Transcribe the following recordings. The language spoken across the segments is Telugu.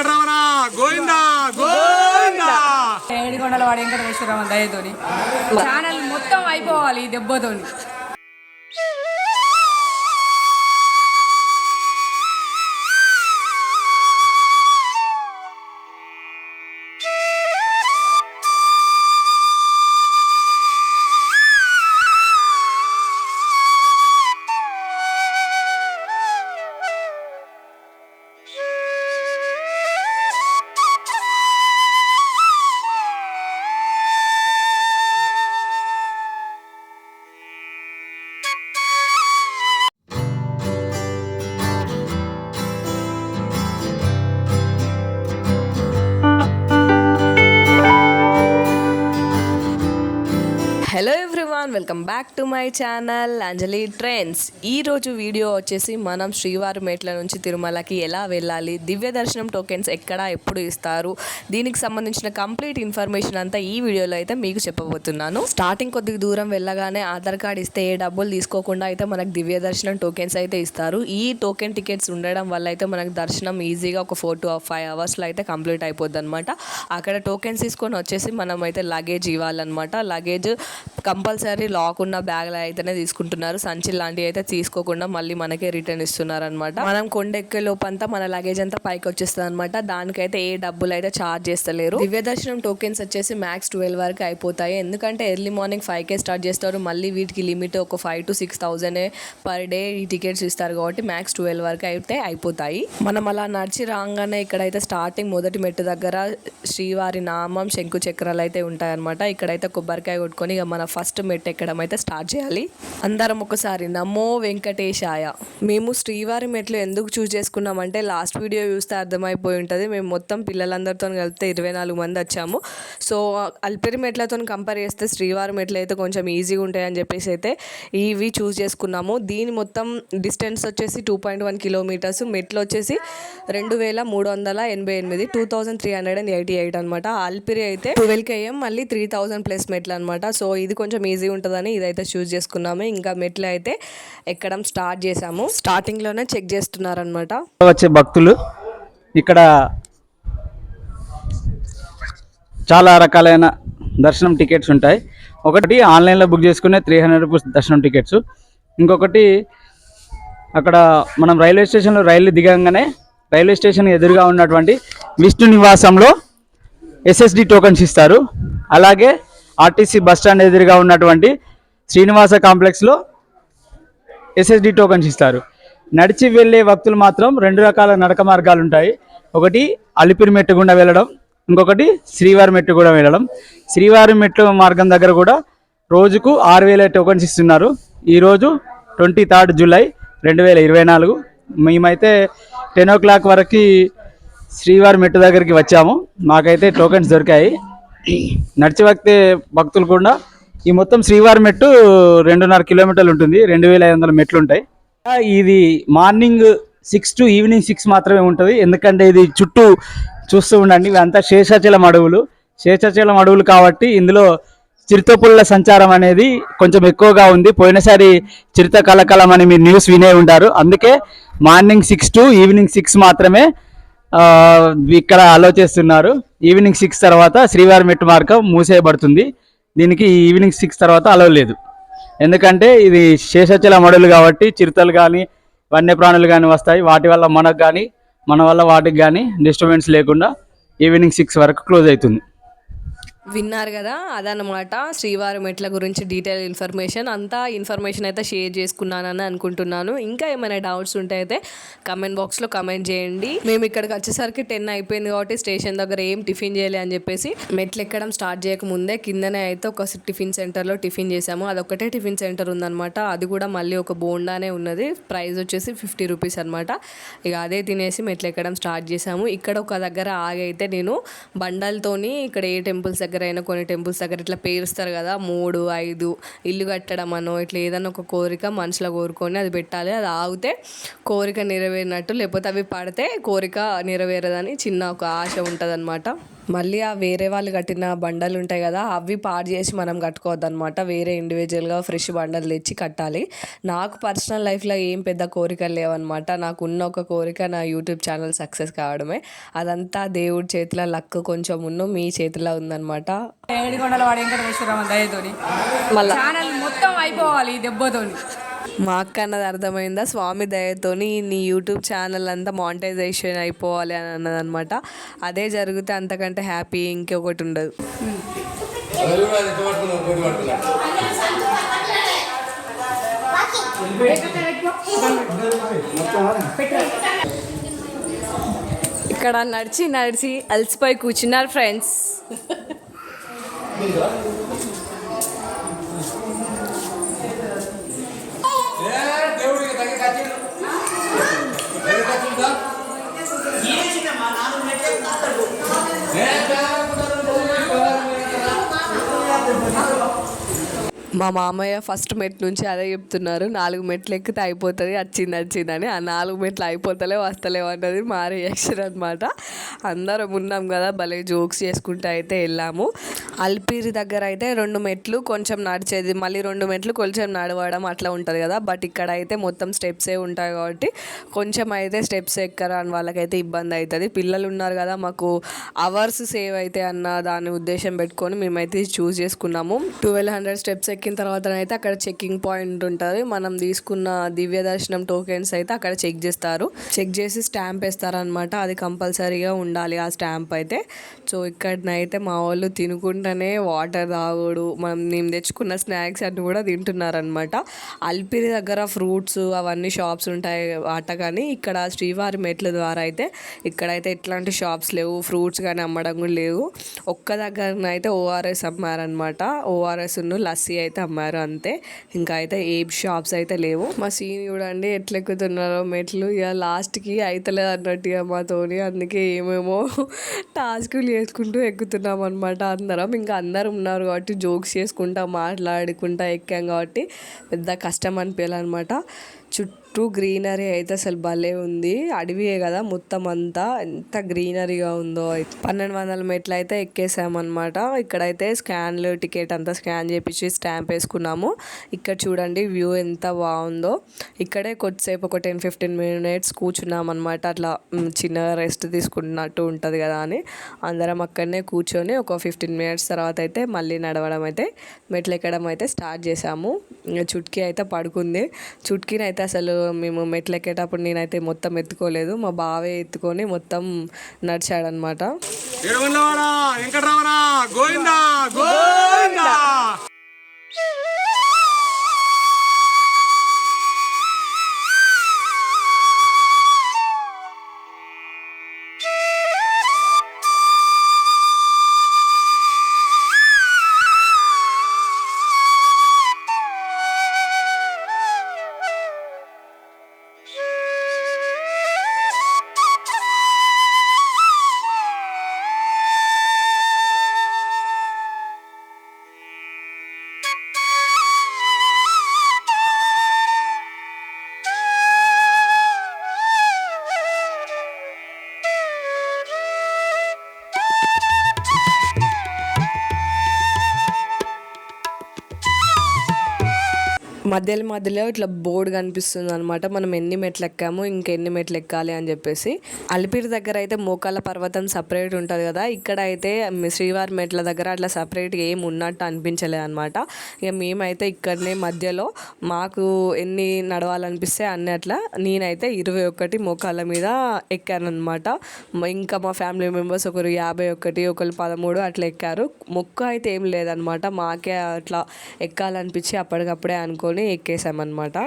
వెంకటరమణ గోవిందా గోవిందా. ఏడుగొండల వాడు వెంకటేశ్వరరావు దయతోని. ఛానల్ మొత్తం అయిపోవాలి దెబ్బతోని. Welcome back to my channel Anjali trends. ఈ రోజు వీడియో వచ్చేసి మనం శ్రీవారి మేట్ల నుంచి తిరుమలకి ఎలా వెళ్ళాలి దివ్య దర్శనం టోకెన్స్ ఎక్కడ ఎప్పుడు ఇస్తారు దీనికి సంబంధించిన కంప్లీట్ ఇన్ఫర్మేషన్ అంతా ఈ వీడియోలో అయితే మీకు చెప్పబోతున్నాను. స్టార్టింగ్ కొద్దిగా దూరం వెళ్ళగానే ఆధార్ కార్డ్ ఇస్తే ఏ డబ్బులు తీసుకోకుండా అయితే మనకు దివ్య దర్శనం టోకెన్స్ అయితే ఇస్తారు. ఈ టోకెన్ టికెట్స్ ఉండడం వల్ల అయితే మనకు దర్శనం ఈజీగా ఒక ఫోర్ టు ఫైవ్ అవర్స్లో అయితే కంప్లీట్ అయిపోద్ది అనమాట అక్కడ టోకెన్స్ తీసుకొని వచ్చేసి మనం అయితే లగేజ్ ఇవ్వాలన్నమాట. లగేజ్ కంపల్సరీ లాక్ ఉన్న బ్యాగ్లో అయితేనే తీసుకుంటున్నారు. సంచి లాంటివి అయితే తీసుకోకుండా మళ్ళీ మనకే రిటర్న్ ఇస్తున్నారు అనమాట మనం కొండెక్కే లోపంతా మన లగేజ్ అంతా పైకి వచ్చేస్తుంది అనమాట దానికైతే ఏ డబ్బులు అయితే చార్జ్ చేస్తలేరు. దివ్య దర్శనం టోకెన్స్ వచ్చేసి మ్యాక్స్ ట్వెల్వ్ వరకు అయిపోతాయి. ఎందుకంటే ఎర్లీ మార్నింగ్ ఫైవ్ కే స్టార్ట్ చేస్తారు. మళ్ళీ వీటికి లిమిట్ ఒక five to six thousand per day ఈ టికెట్స్ ఇస్తారు కాబట్టి మ్యాక్స్ ట్వెల్వ్ వరకు అయితే అయిపోతాయి. మనం అలా నడిచి రాగానే ఇక్కడైతే స్టార్టింగ్ మొదటి మెట్టు దగ్గర శ్రీవారి నామం శంకు చక్రాలు అయితే ఉంటాయన్నమాట. ఇక్కడైతే కొబ్బరికాయ కొట్టుకొని ఇక మన ఫస్ట్ మెట్టు ఎక్కడం అయితే స్టార్ట్ చేయాలి. అందరం ఒకసారి నమో వెంకటేశాయ. మేము శ్రీవారి మెట్లు ఎందుకు చూస్ చేసుకున్నామంటే లాస్ట్ వీడియో చూస్తే అర్థమైపోయి ఉంటుంది. మేము మొత్తం పిల్లలందరితో కలిపితే ఇరవై నాలుగు మంది వచ్చాము. సో అల్పిరి మెట్లతో కంపేర్ చేస్తే శ్రీవారి మెట్లు అయితే కొంచెం ఈజీగా ఉంటాయని చెప్పేసి అయితే ఇవి చూస్ చేసుకున్నాము. దీని మొత్తం డిస్టెన్స్ వచ్చేసి టూ పాయింట్ వన్ కిలోమీటర్స్ మెట్లు వచ్చేసి రెండు వేల మూడు వందల ఎనభై ఎనిమిది two thousand three hundred and eighty eight అనమాట అల్పిరి అయితే ట్వెల్వ్ కేఎం మళ్ళీ త్రీ థౌసండ్ ప్లస్ మెట్లు అనమాట సో ఇది కొంచెం ఈజీ ఉంటుందని ఇదైతే చూస్ చేసుకున్నాము. ఇంకా మెట్లు అయితే ఎక్కడం స్టార్ట్ చేసాము స్టార్టింగ్లోనే చెక్ చేస్తున్నారనమాట వచ్చే భక్తులు ఇక్కడ చాలా రకాలైన దర్శనం టికెట్స్ ఉంటాయి. ఒకటి ఆన్లైన్లో బుక్ చేసుకునే త్రీ హండ్రెడ్ రూపీస్ దర్శనం టికెట్స్ ఇంకొకటి అక్కడ మనం రైల్వే స్టేషన్లో రైలు దిగంగానే రైల్వే స్టేషన్ ఎదురుగా ఉన్నటువంటి విష్ణు నివాసంలో ఎస్ఎస్డి టోకన్స్ ఇస్తారు. అలాగే ఆర్టీసీ బస్ స్టాండ్ ఎదురుగా ఉన్నటువంటి శ్రీనివాస కాంప్లెక్స్లో ఎస్ఎస్డి టోకన్స్ ఇస్తారు. నడిచి వెళ్ళే భక్తులు మాత్రం రెండు రకాల నడక మార్గాలు ఉంటాయి. ఒకటి అలిపిరి మెట్టు గుండా వెళ్ళడం ఇంకొకటి శ్రీవారి మెట్టు కూడా వెళ్ళడం. శ్రీవారి మెట్టు మార్గం దగ్గర కూడా రోజుకు ఆరు వేల టోకన్స్ ఇస్తున్నారు. ఈరోజు ట్వంటీ థర్డ్ జూలై రెండు వేల ఇరవై నాలుగు. మేమైతే టెన్ ఓ క్లాక్ వరకు శ్రీవారి మెట్టు దగ్గరికి వచ్చాము. మాకైతే టోకెన్స్ దొరికాయి. నడిచి వక్తే భక్తులు కూడా ఈ మొత్తం శ్రీవారి మెట్టు రెండున్నర కిలోమీటర్లు ఉంటుంది. రెండు వేల ఐదు వందల మెట్లు ఉంటాయి. ఇది morning six to evening six మాత్రమే ఉంటుంది. ఎందుకంటే ఇది చుట్టూ చూస్తూ ఉండండి. ఇవంతా శేషాచలం అడవులు. శేషాచలం అడవులు కాబట్టి ఇందులో చిరుతపుల్ల సంచారం అనేది కొంచెం ఎక్కువగా ఉంది. పోయినసారి చిరుత కలకలం అని మీరు న్యూస్ వినే ఉంటారు. అందుకే morning six to evening six మాత్రమే ఇక్కడ అలో చేస్తున్నారు ఈవినింగ్ సిక్స్ తర్వాత శ్రీవారి మెట్టు మార్గం మూసేయబడుతుంది. దీనికి ఈవినింగ్ సిక్స్ తర్వాత అలో లేదు. ఎందుకంటే ఇది శేషాచలం మడులు కాబట్టి చిరుతలు కానీ వన్యప్రాణులు కానీ వస్తాయి. వాటి వల్ల మనకు కానీ మన వల్ల వాటికి కానీ డిస్టర్బెన్స్ లేకుండా ఈవినింగ్ సిక్స్ వరకు క్లోజ్ అవుతుంది. విన్నారు కదా అదనమాట శ్రీవారి మెట్ల గురించి డీటెయిల్ ఇన్ఫర్మేషన్. అంతా ఇన్ఫర్మేషన్ అయితే షేర్ చేసుకున్నానని అనుకుంటున్నాను. ఇంకా ఏమైనా డౌట్స్ ఉంటే అయితే కమెంట్ బాక్స్లో కమెంట్ చేయండి. మేము ఇక్కడికి వచ్చేసరికి టెన్ అయిపోయింది కాబట్టి స్టేషన్ దగ్గర ఏం టిఫిన్ చేయలే అని చెప్పేసి మెట్లు ఎక్కడం స్టార్ట్ చేయకముందే కిందనే అయితే ఒక టిఫిన్ సెంటర్లో టిఫిన్ చేసాము అదొకటే టిఫిన్ సెంటర్ ఉందన్నమాట. అది కూడా మళ్ళీ ఒక బోండానే ఉన్నది. ప్రైస్ వచ్చేసి ఫిఫ్టీ రూపీస్ అనమాట ఇక అదే తినేసి మెట్లు ఎక్కడం స్టార్ట్ చేసాము ఇక్కడ ఒక దగ్గర ఆగైతే నేను బండలతోని ఇక్కడ ఏ టెంపుల్స్ దగ్గర అయినా కొన్ని టెంపుల్స్ దగ్గర ఇట్లా పేరుస్తారు కదా మూడు ఐదు ఇల్లు కట్టడం అనో ఇట్లా ఏదైనా ఒక కోరిక మనసులో కోరుకొని అది పెట్టాలి. అది ఆగితే కోరిక నెరవేరినట్టు లేకపోతే అవి పడితే కోరిక నెరవేరదని చిన్న ఒక ఆశ ఉంటుంది మళ్ళీ ఆ వేరే వాళ్ళు కట్టిన బండలు ఉంటాయి కదా అవి పాడు చేసి మనం కట్టుకోవద్దు అనమాట వేరే ఇండివిజువల్గా ఫ్రెష్ బండలు తెచ్చి కట్టాలి. నాకు పర్సనల్ లైఫ్లో ఏం పెద్ద కోరికలు లేవన్నమాట. నాకు ఉన్న ఒక కోరిక నా యూట్యూబ్ ఛానల్ సక్సెస్ కావడమే. అదంతా దేవుడి చేతిలో లక్ కొంచెం ఉన్న మీ చేతిలో ఉందన్నమాట. మళ్ళా ఛానల్ మొత్తం అయిపోవాలి దెబ్బతోని. మా అక్క అన్నది అర్థమైందా? స్వామి దయతోని నీ యూట్యూబ్ ఛానల్ అంతా మానిటైజేషన్ అయిపోవాలి అని అన్నదనమాట అదే జరిగితే అంతకంటే హ్యాపీ ఇంకొకటి ఉండదు. ఇక్కడ నడిచి నడిచి అలసిపోయి కూర్చున్నారు ఫ్రెండ్స్. Thank you. మా మామయ్య ఫస్ట్ మెట్ నుంచి అదే చెప్తున్నారు నాలుగు మెట్లు ఎక్కితే అయిపోతుంది వచ్చింది వచ్చిందని ఆ నాలుగు మెట్లు అయిపోతలే వస్తలేవు అన్నది మా రియాక్షన్ అనమాట అందరం ఉన్నాం కదా భలే జోక్స్ చేసుకుంటూ అయితే వెళ్ళాము. అల్పిరి దగ్గర అయితే రెండు మెట్లు కొంచెం నడిచేది మళ్ళీ రెండు మెట్లు కొంచెం నడవడం అట్లా ఉంటుంది కదా. బట్ ఇక్కడ అయితే మొత్తం స్టెప్సే ఉంటాయి కాబట్టి కొంచెం అయితే స్టెప్స్ ఎక్కరాని వాళ్ళకైతే ఇబ్బంది అవుతుంది పిల్లలు ఉన్నారు కదా మాకు అవర్స్ సేవ్ అయితే అన్న దాని ఉద్దేశం పెట్టుకొని మేమైతే చూస్ చేసుకున్నాము. ట్వెల్వ్ హండ్రెడ్ స్టెప్స్ ఎక్కిన తర్వాత అయితే అక్కడ చెక్కింగ్ పాయింట్ ఉంటుంది. మనం తీసుకున్న దివ్య దర్శనం టోకెన్స్ అయితే అక్కడ చెక్ చేస్తారు. చెక్ చేసి స్టాంప్ వేస్తారనమాట అది కంపల్సరీగా ఉండాలి ఆ స్టాంప్ అయితే. సో ఇక్కడనైతే మా వాళ్ళు తినుకుంటూనే వాటర్ తాగుడు మనం మేము తెచ్చుకున్న స్నాక్స్ అన్నీ కూడా తింటున్నారనమాట అల్పిరి దగ్గర ఫ్రూట్స్ అవన్నీ షాప్స్ ఉంటాయి అట కానీ ఇక్కడ శ్రీవారి మెట్ల ద్వారా అయితే ఇక్కడైతే ఎట్లాంటి షాప్స్ లేవు ఫ్రూట్స్ కానీ అమ్మడం కూడా లేవు. ఒక్క దగ్గర అయితే ఓఆర్ఎస్ అమ్మారనమాట ఓఆర్ఎస్ లస్సీ అయితే అమ్మారు అంతే. ఇంకా అయితే ఏ షాప్స్ అయితే లేవు. మా సీన్ చూడండి ఎట్లా ఎక్కుతున్నారో మెట్లు. ఇక లాస్ట్కి అవుతలేదు అన్నట్టు ఇక మాతోని. అందుకే ఏమేమో టాస్కులు చేసుకుంటూ ఎక్కుతున్నాం అనమాట అందరం. ఇంకా అందరు ఉన్నారు కాబట్టి జోక్స్ చేసుకుంటా మాట్లాడుకుంటా ఎక్కాం కాబట్టి పెద్ద కష్టం అనిపించాలన్నమాట చుట్టూ గ్రీనరీ అయితే అసలు భలే ఉంది. అడవియే కదా మొత్తం అంతా. ఎంత గ్రీనరీగా ఉందో. పన్నెండు వందల మెట్లు అయితే ఎక్కేసామన్నమాట. ఇక్కడైతే స్కాన్లు టికెట్ అంతా స్కాన్ చేపించి స్టాంప్ వేసుకున్నాము. ఇక్కడ చూడండి వ్యూ ఎంత బాగుందో. ఇక్కడే కొద్దిసేపు ఒక టెన్ ఫిఫ్టీన్ మినిట్స్ కూర్చున్నాం అనమాట అట్లా చిన్నగా రెస్ట్ తీసుకున్నట్టు ఉంటుంది కదా అని. అందరం అక్కడనే కూర్చొని ఒక ఫిఫ్టీన్ మినిట్స్ తర్వాత అయితే మళ్ళీ నడవడం అయితే మెట్లు ఎక్కడం అయితే స్టార్ట్ చేసాము చుట్కీ అయితే పడుకుంది. చుట్కీని అయితే అసలు మేము మెట్లు ఎక్కేటప్పుడు నేనైతే మొత్తం ఎత్తుకోలేదు. మా బావే ఎత్తుకొని మొత్తం నడిచాడనమాట మధ్యలో మధ్యలో ఇట్లా బోర్డు కనిపిస్తుంది అనమాట మనం ఎన్ని మెట్లు ఎక్కాము ఇంకెన్ని మెట్లు ఎక్కాలి అని చెప్పేసి. అలిపిరి దగ్గర అయితే మోకాల పర్వతం సపరేట్ ఉంటుంది కదా. ఇక్కడ అయితే శ్రీవారి మెట్ల దగ్గర అట్లా సపరేట్ ఏం ఉన్నట్టు అనిపించలేదు అనమాట ఇక మేమైతే ఇక్కడనే మధ్యలో మాకు ఎన్ని నడవాలనిపిస్తే అన్ని అట్లా నేనైతే ఇరవై ఒకటి మోకాళ్ళ మీద ఎక్కానమాట ఇంకా మా ఫ్యామిలీ మెంబర్స్ ఒకరు యాభై ఒకటి ఒకరు పదమూడు అట్లా ఎక్కారు. మొక్క అయితే ఏం లేదనమాట మాకే అట్లా ఎక్కాలనిపించి అప్పటికప్పుడే అనుకోని ఎక్కేసామన్నమాట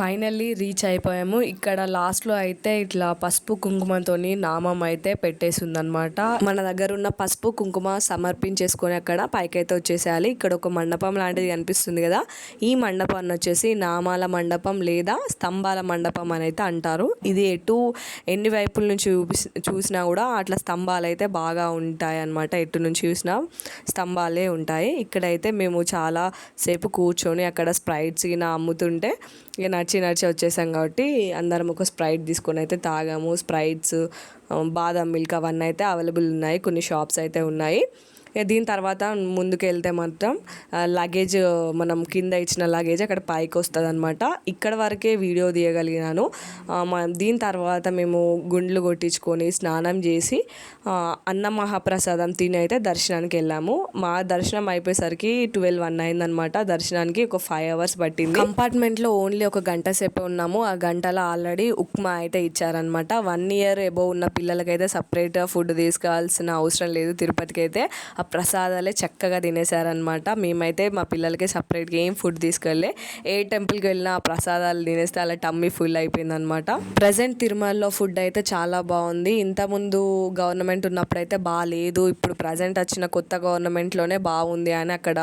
ఫైనల్లీ రీచ్ అయిపోయాము. ఇక్కడ లాస్ట్లో అయితే ఇట్లా పసుపు కుంకుమతో నామం అయితే పెట్టేసి ఉందన్నమాట మన దగ్గర ఉన్న పసుపు కుంకుమ సమర్పించేసుకొని అక్కడ పైకైతే వచ్చేసేయాలి. ఇక్కడ ఒక మండపం లాంటిది కనిపిస్తుంది కదా. ఈ మండపాన్ని వచ్చేసి నామాల మండపం లేదా స్తంభాల మండపం అని అయితే అంటారు. ఇది ఎటు ఎన్ని వైపుల నుంచి చూసినా కూడా అట్లా స్తంభాలు అయితే బాగా ఉంటాయి అన్నమాట ఎటు నుంచి చూసినా స్తంభాలే ఉంటాయి. ఇక్కడైతే మేము చాలా సేపు కూర్చొని అక్కడ స్ప్రైట్స్ గిన అమ్ముతుంటే ఇక నడిచి నడిచి వచ్చేసాం కాబట్టి అందరం ఒక స్ప్రైట్ తీసుకొని అయితే తాగాము. స్ప్రైట్స్ బాదం మిల్క్ అవన్నీ అయితే అవైలబుల్ ఉన్నాయి. కొన్ని షాప్స్ అయితే ఉన్నాయి. దీని తర్వాత ముందుకు వెళ్తే మాత్రం లగేజ్ మనం కింద ఇచ్చిన లగేజ్ అక్కడ పైకి వస్తుంది అనమాట ఇక్కడ వరకే వీడియో తీయగలిగినాను. దీని తర్వాత మేము గుండ్లు కొట్టించుకొని స్నానం చేసి అన్న మహాప్రసాదం తిని అయితే దర్శనానికి వెళ్ళాము. మా దర్శనం అయిపోయేసరికి ట్వెల్వ్ వన్ అయిందనమాట దర్శనానికి ఒక ఫైవ్ అవర్స్ పట్టింది. కంపార్ట్మెంట్లో ఓన్లీ ఒక గంట సేపే ఉన్నాము. ఆ గంటలో ఆల్రెడీ ఉప్మా అయితే ఇచ్చారనమాట వన్ ఇయర్ ఎబో ఉన్న పిల్లలకైతే సపరేట్ ఫుడ్ తీసుకోవాల్సిన అవసరం లేదు తిరుపతికి అయితే ఆ ప్రసాదాలే చక్కగా తినేసారనమాట మేమైతే మా పిల్లలకి సపరేట్గా ఏం ఫుడ్ తీసుకెళ్ళే ఏ టెంపుల్కి వెళ్ళినా ఆ ప్రసాదాలు తినేస్తే అలా టమ్మీ ఫుల్ అయిపోయిందనమాట ప్రజెంట్ తిరుమలలో ఫుడ్ అయితే చాలా బాగుంది. ఇంతకుముందు గవర్నమెంట్ ఉన్నప్పుడు అయితే బాగాలేదు ఇప్పుడు ప్రజెంట్ వచ్చిన కొత్త గవర్నమెంట్లోనే బాగుంది అని అక్కడ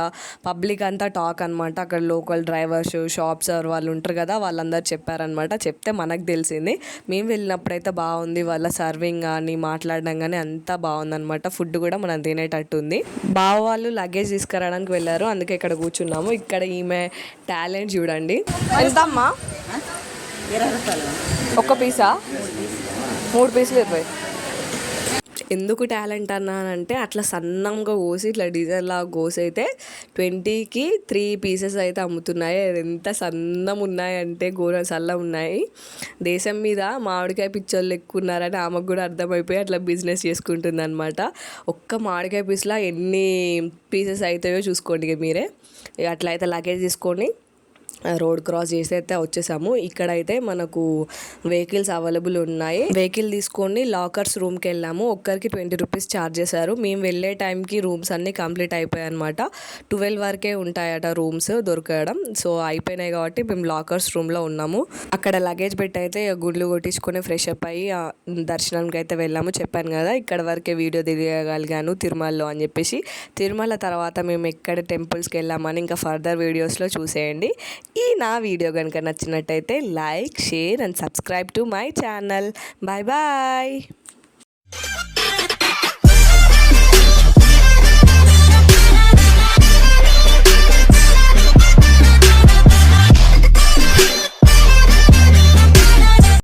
పబ్లిక్ అంతా టాక్ అనమాట అక్కడ లోకల్ డ్రైవర్స్ షాప్స్ వాళ్ళు ఉంటారు కదా వాళ్ళందరూ చెప్పారనమాట చెప్తే మనకు తెలిసింది. మేము వెళ్ళినప్పుడైతే బాగుంది. వాళ్ళ సర్వింగ్ కానీ మాట్లాడడం కానీ అంతా బాగుందనమాట ఫుడ్ కూడా మనం తినేటట్టు ఉంది. బావ వాళ్ళు లగేజ్ తీసుకురావడానికి వెళ్ళారు. అందుకే ఇక్కడ కూర్చున్నాము. ఇక్కడ ఈమె టాలెంట్ చూడండి. ఎంత అమ్మా ఒక్క పీసా మూడు పీసులు ఇరవై. ఎందుకు టాలెంట్ అన్నానంటే అట్లా సన్నంగా కోసి ఇట్లా డిజైన్ లాగా కోసి అయితే ట్వంటీకి త్రీ పీసెస్ అయితే అమ్ముతున్నాయి. అది ఎంత సన్నం ఉన్నాయంటే గోర సల్ల ఉన్నాయి. దేశం మీద మామిడికాయ పిచ్చోళ్ళు ఎక్కువ ఉన్నారని ఆమెకు కూడా అర్థమైపోయి అట్లా బిజినెస్ చేసుకుంటుంది అనమాట ఒక్క మామిడికాయ పీస్లో ఎన్ని పీసెస్ అవుతాయో చూసుకోండి ఇక మీరే. ఇక అట్లా అయితే లగేజ్ తీసుకొని రోడ్ క్రాస్ చేసి అయితే వచ్చేసాము. ఇక్కడైతే మనకు వెహికల్స్ అవైలబుల్ ఉన్నాయి. వెహికల్ తీసుకొని లాకర్స్ రూమ్కి వెళ్ళాము ఒక్కరికి ట్వంటీ రూపీస్ ఛార్జ్ చేశారు. మేము వెళ్ళే టైంకి రూమ్స్ అన్నీ కంప్లీట్ అయిపోయాయి అనమాట ట్వెల్వ్ వరకే ఉంటాయట రూమ్స్ దొరకడం. సో అయిపోయినాయి కాబట్టి మేము లాకర్స్ రూమ్లో ఉన్నాము. అక్కడ లగేజ్ పెట్టి అయితే గుడ్లు కొట్టించుకొని ఫ్రెష్ అప్ అయ్యి దర్శనానికి అయితే వెళ్ళాము. చెప్పాను కదా ఇక్కడ వరకే వీడియో దిగగలిగాను తిరుమలలో అని చెప్పేసి. తిరుమల తర్వాత మేము ఎక్కడ టెంపుల్స్కి వెళ్ళామని ఇంకా ఫర్దర్ వీడియోస్లో చూసేయండి. ఈ నా వీడియో కనుక నచ్చినట్టయితే like share and subscribe to my channel. Bye bye.